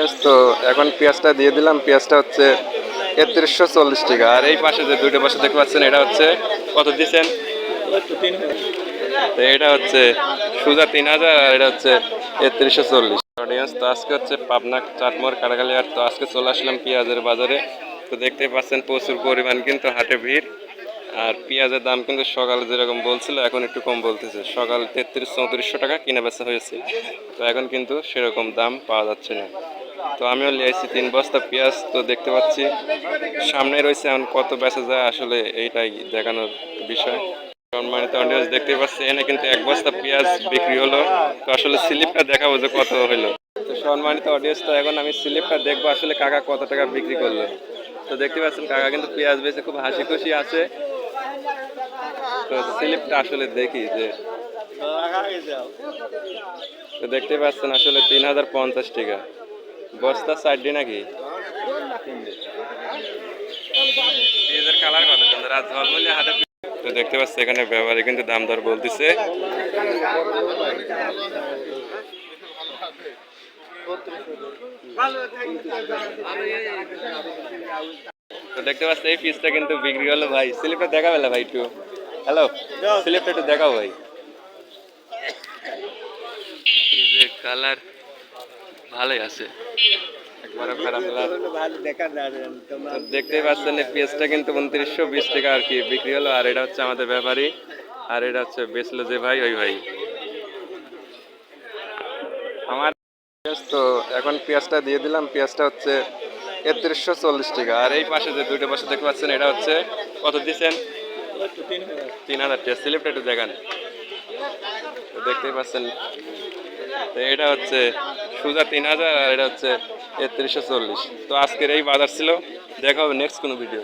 পেঁয়াজ তো এখন পেঁয়াজটা দিয়ে দিলাম, পেঁয়াজটা হচ্ছে একত্রিশশো চল্লিশ টাকা। আর এই পাশে যে দুইটা পাশে দেখতে পাচ্ছেন, এটা হচ্ছে কত দিচ্ছেন? তো এটা হচ্ছে সুজা তিন হাজার, আর এটা হচ্ছে একত্রিশশো চল্লিশ। অডিয়েন্স তো আজকে হচ্ছে পাবনা চাটমোর কাটাখালি আর তো আজকে চলে আসলাম পেঁয়াজের বাজারে। তো দেখতেই পাচ্ছেন, প্রচুর পরিমাণ কিন্তু হাটে ভিড়। আর পেঁয়াজের দাম কিন্তু সকালে যেরকম বলছিল, এখন একটু কম বলতেছে। সকাল তেত্রিশ চৌত্রিশশো টাকা কিনে বেচা হয়েছে। তো এখন কিন্তু সেরকম দাম পাওয়া যাচ্ছে না। তো আমিও লিয়েছি তিন বস্তা পেঁয়াজ, তো দেখতে পাচ্ছি সামনে রয়েছে এখন কত বেচা যায় আসলে এইটাই দেখানোর বিষয়। সম্মানিত দেখতে পাচ্ছি এনে কিন্তু এক বস্তা পেঁয়াজ বিক্রি হলো। তো আসলে স্লিপটা দেখাবো যে কত হলো। তো সম্মানিত অডিয়েন্স তো এখন আমি স্লিপটা দেখব আসলে কাকা কত টাকা বিক্রি করল। তো দেখতে পাচ্ছেন, কাকা কিন্তু পেঁয়াজ বেচে খুব হাসি খুশি আছে। তো স্লিপটা আসলে দেখি যে তো দেখতে পাচ্ছেন আসলে তিন হাজার পঞ্চাশ টাকা। বস্তা সাইডি নাকি পেঁয়াজের কালার কত? সুন্দর আর ঝলমলে হাতে তো দেখতে পাচ্ছি এখানে ব্যবহারে কিন্তু দাম দর বলতেছে। তো দেখতে পাচ্ছি এই পিসটা কিন্তু বিক্রি হলো ভাই। স্লিপটা দেখা পেলে ভাই একটু? হ্যালো স্লিপটা একটু দেখাও ভাই। যে কালার ভালোই আছে। একবারও খারাপ না দেখতেই পাচ্ছেন এই পেঁয়াজটা কিন্তু উনত্রিশশো বিশ টাকা আর কি বিক্রি হলো আর এটা হচ্ছে আমাদের ব্যাপারী আর এটা হচ্ছে বেচলো যে ভাই ওই ভাই। আমার পেঁয়াজ তো এখন পেঁয়াজটা দিয়ে দিলাম পেঁয়াজটা হচ্ছে একত্রিশশো চল্লিশ টাকা। আর এই পাশে যে দুইটা পাশে দেখতে পাচ্ছেন এটা হচ্ছে কত দিচ্ছেন? তিন হাজার। টাকা স্লিপটা একটু দেখান। তো দেখতেই পাচ্ছেন। তো এটা হচ্ছে সুজা তিন হাজার আর এটা হচ্ছে তেত্রিশশো চল্লিশ। তো আজকের এই বাজার ছিল। দেখা হবে নেক্সট কোনো ভিডিও